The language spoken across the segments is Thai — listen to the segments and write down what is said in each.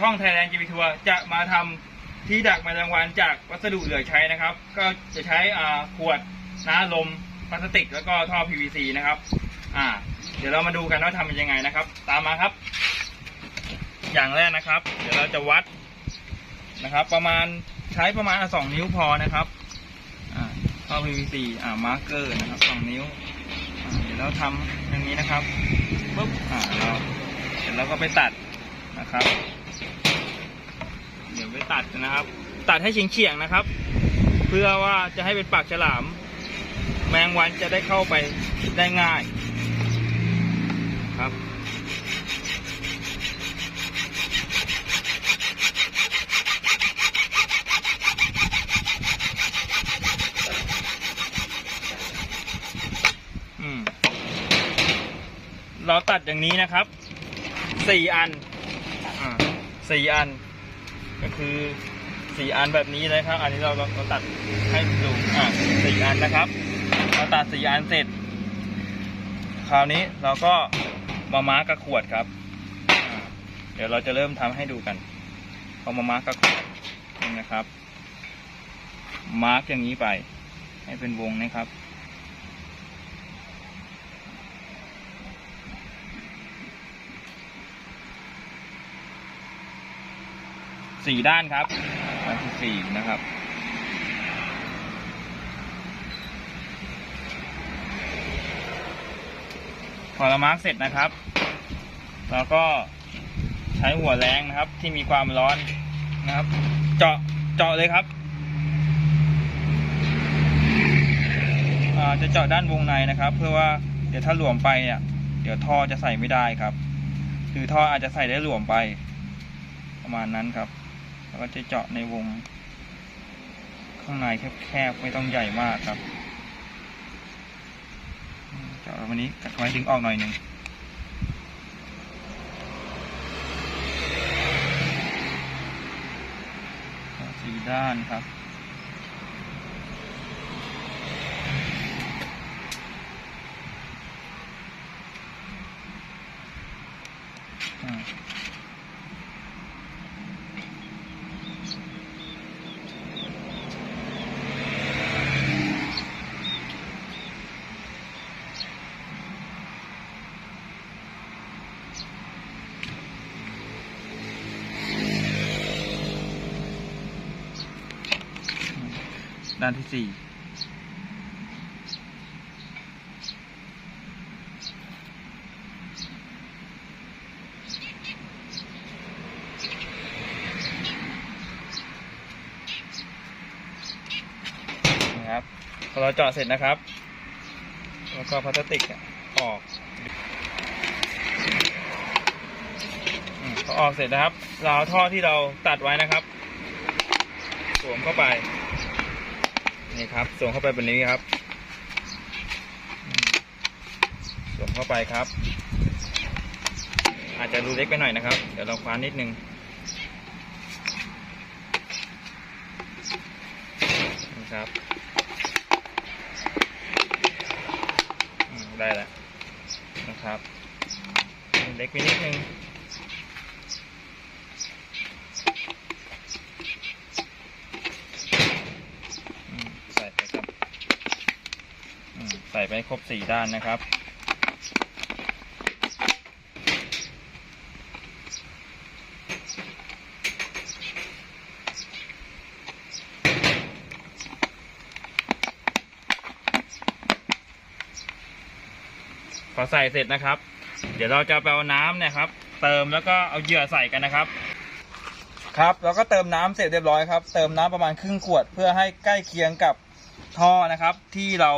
ช่องไทยแลนด์จีบีทัวร์จะมาทำที่ดักแมลงวันจากวัสดุเหลือใช้นะครับ ก็จะใช้ขวดน้ำลมพลาสติก แล้วก็ท่อ PVC นะครับ อ่า เดี๋ยวเรามาดูกันว่าทำเป็นยังไงนะครับ ตามมาครับ อย่างแรกนะครับ เดี๋ยวเราจะวัดนะครับ ประมาณใช้ประมาณสองนิ้วพอนะครับ อ่าท่อ PVC อ่ามาร์กเกอร์นะครับสองนิ้วเดี๋ยวเราทำอย่างนี้นะครับปุ๊บอ่าเราเดี๋ยวเราก็ไปตัดนะครับ เดี๋ยวไปตัดนะครับ ตัดให้เฉียงๆนะครับ เพื่อว่าจะให้เป็นปากฉลาม แมงวันจะได้เข้าไปได้ง่ายครับอืมเราตัดอย่างนี้นะครับ สี่อันอ่าสี่อัน ก็คือสี่อันแบบนี้นะครับ อันนี้เราเราตัดให้ดูอ่าสี่อันนะครับเราตัดสี่อันเสร็จ คราวนี้เราก็มามาร์กกระขวดครับ เดี๋ยวเราจะเริ่มทำให้ดูกันเอามามาร์กกระขวดนะครับ มาร์กอย่างนี้ไป ให้เป็นวงนะครับ สี่ด้านครับอันที่สี่นะครับ พอเรามาร์กเสร็จนะครับ เราก็ใช้หัวแรงนะครับ ที่มีความร้อนนะครับ เจาะเจาะเลยครับจะเจาะด้านวงในนะครับ เพื่อว่าเดี๋ยวถ้าหลวมไปเนี่ยเดี๋ยวท่อจะใส่ไม่ได้ครับ คือท่ออาจจะใส่ได้หลวมไปประมาณนั้นครับ แล้วก็จะเจาะในวง ข้างในแคบๆไม่ต้องใหญ่มากครับเจาะวันนี้กัดไว้ดึงออกหน่อยหนึ่งสีด้านครับอ่า ด้านที่สี่นะครับพอเราเจาะเสร็จนะครับ แล้วก็พลาสติกออกพอออกเสร็จนะครับเราเอาท่อที่เราตัดไว้นะครับ สวมเข้าไป นี่ครับสวมเข้าไปแบบนี้ครับสวมเข้าไปครับ อาจจะดูเล็กไปหน่อยนะครับ เดี๋ยวเราคว้านนิดนึงนี่ครับได้แล้วนะครับ เล็กไปนิดนึง อืมใส่ไปครับอืมใส่ไปครบสี่ด้านนะครับ พอใส่เสร็จนะครับ เดี๋ยวเราจะไปเอาน้ำเนะครับ เติมแล้วก็เอาเหยื่อใส่กันนะครับครับเราก็เติมน้ำเสร็จเรียบร้อยครับ เติมน้ำประมาณครึ่งขวดเพื่อให้ใกล้เคียงกับท่อนะครับ ที่เรา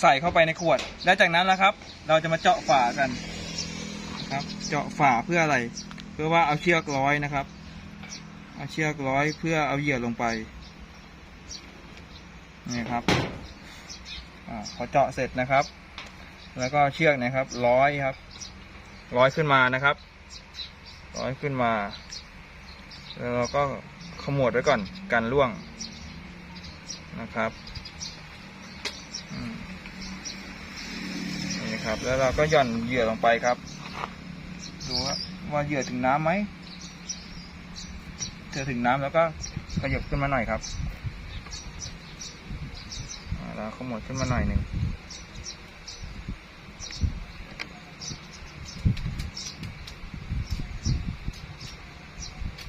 ใส่เข้าไปในขวด และจากนั้นนะครับ เราจะมาเจาะฝากันครับ เจาะฝาเพื่ออะไร เพื่อว่าเอาเชือกร้อยนะครับ เอาเชือกร้อยเพื่อเอาเหยื่อลงไปนี่ครับอพอเจาะเสร็จนะครับ แล้วก็เชือกนะครับ ร้อยครับ ร้อยขึ้นมานะครับ ร้อยขึ้นมาแล้วเราก็ขมวดไว้ก่อนกันร่วงนะครับอืมนี่ ครับ แล้วเราก็หย่อนเหยื่อลงไปครับ ดูว่าว่าเหยื่อถึงน้ำไหมเธอถึงน้ำแล้วก็ขยับขึ้นมาหน่อยครับแล้วขมวดขึ้นมาหน่อยหนึ่ง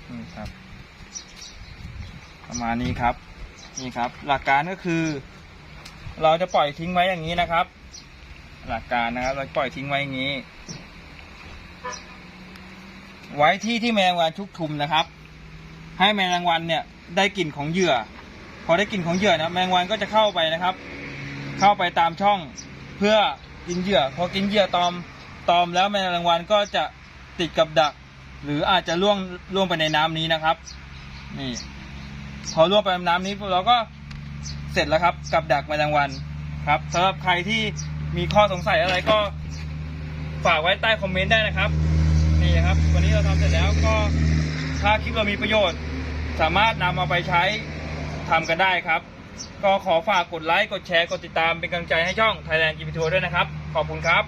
นี่ครับ ประมาณนี้ครับ นี่ครับ หลักการก็คือ เราจะปล่อยทิ้งไว้อย่างนี้นะครับ หลักการนะครับ เราปล่อยทิ้งไว้อย่างนี้ ไว้ที่ที่แมลงวันชุกชุมนะครับ ให้แมลงวันเนี่ยได้กลิ่นของเหยื่อ พอได้กลิ่นของเหยื่อนะแมลงวันก็จะเข้าไปนะครับ เข้าไปตามช่องเพื่อกินเหยื่อ พอกินเหยื่อตอมตอมแล้วแมลงวันก็จะติดกับดัก หรืออาจจะล่วงล่วงไปในน้ำนี้นะครับ นี่ พอล่วงไปในน้ำนี้เราก็เสร็จแล้วครับ กับดักแมลงวันครับสำหรับใครที่ มีข้อสงสัยอะไรก็ฝากไว้ใต้คอมเมนต์ได้นะครับ นี่ครับ วันนี้เราทำเสร็จแล้วก็ถ้าคลิปเรามีประโยชน์ สามารถนำเอาไปใช้ทำกันได้ครับ ก็ขอฝากกดไลค์กดแชร์กดติดตามเป็นกำลังใจให้ช่อง Thailand g p t o ด้วยนะครับ ขอบคุณครับ